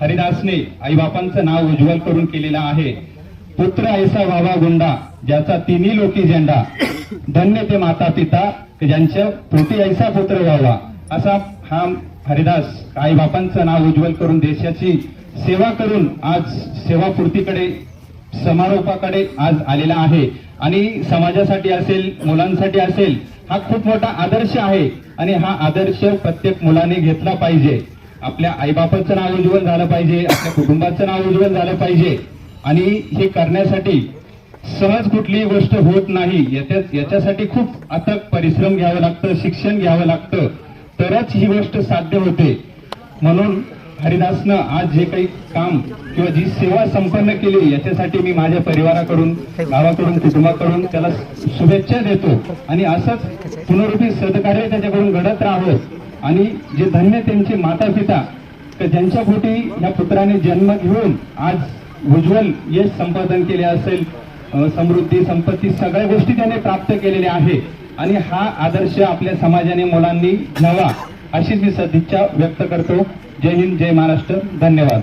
हरिदासने आईबापांचं नाव उज्ज्वल करून केलेलं आहे. पुत्र ऐसा व्हावा गुंडा ज्याचा तिन्ही लोकी झेंडा धन्य ते माता पिता ज्यांच्या पोटी ऐसा पुत्र व्हावा असा हा हरिदास आईबापांचं नाव उज्ज्वल करून देशाची सेवा करून आज सेवापूर्तीकडे समारोपाकडे आज आलेला आहे. आणि समाजासाठी असेल मुलांसाठी असेल हा खूप मोठा आदर्श आहे. आणि हा आदर्श प्रत्येक मुलाने घेतला पाहिजे. आपल्या आईबापाचं नाव उज्ज्वल झालं पाहिजे आपल्या कुटुंबाचं नाव उज्ज्वल झालं पाहिजे. आणि हे करण्यासाठी सहज कुठलीही गोष्ट होत नाही. याच्यासाठी खूप अथक परिश्रम घ्यावं लागतं शिक्षण घ्यावं लागतं. तरच ही गोष्ट साध्य होते. म्हणून हरिदासनं आज जे काही काम किंवा जी सेवा संपन्न केली याच्यासाठी मी माझ्या परिवाराकडून गावाकडून कुटुंबाकडून त्याला शुभेच्छा देतो. आणि असंच पुनरुपी सदकार्य त्याच्याकडून घडत राहावं. आणि जे धन्य त्यांचे माता पिता तर ज्यांच्या पोटी या पुत्राने जन्म घेऊन आज उज्ज्वल यश संपादन केले असेल समृद्धी संपत्ती सगळ्या गोष्टी त्याने प्राप्त केलेल्या आहे. आणि हा आदर्श आपल्या समाजाने मुलांनी घ्यावा अशीच मी सदिच्छा व्यक्त करतो. जय हिंद जय महाराष्ट्र. धन्यवाद.